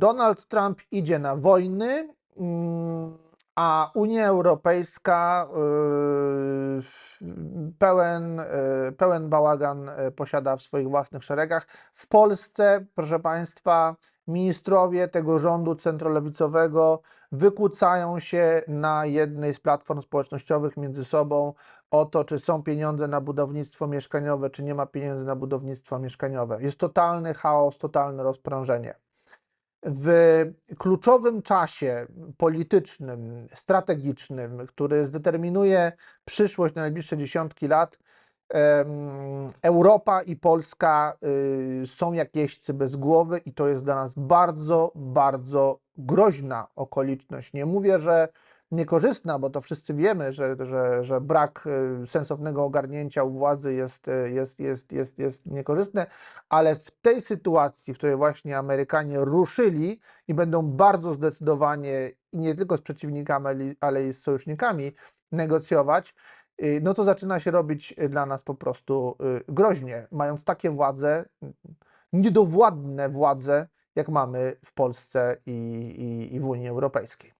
Donald Trump idzie na wojny, mm, a Unia Europejska yy, pełen, yy, pełen bałagan yy, posiada w swoich własnych szeregach. W Polsce, proszę Państwa, ministrowie tego rządu centrolewicowego wykłócają się na jednej z platform społecznościowych między sobą o to, czy są pieniądze na budownictwo mieszkaniowe, czy nie ma pieniędzy na budownictwo mieszkaniowe. Jest totalny chaos, totalne rozprężenie. W kluczowym czasie politycznym, strategicznym, który zdeterminuje przyszłość na najbliższe dziesiątki lat, Europa i Polska y, są jak jeźdźcy bez głowy i to jest dla nas bardzo, bardzo groźna okoliczność. Nie mówię, że niekorzystna, bo to wszyscy wiemy, że, że, że brak y, sensownego ogarnięcia u władzy jest, y, jest, jest, jest, jest niekorzystny, ale w tej sytuacji, w której właśnie Amerykanie ruszyli i będą bardzo zdecydowanie i nie tylko z przeciwnikami, ale- i z sojusznikami negocjować, y, no to zaczyna się robić dla nas po prostu groźnie, mając takie władze, niedowładne władze, jak mamy w Polsce i, i, i w Unii Europejskiej.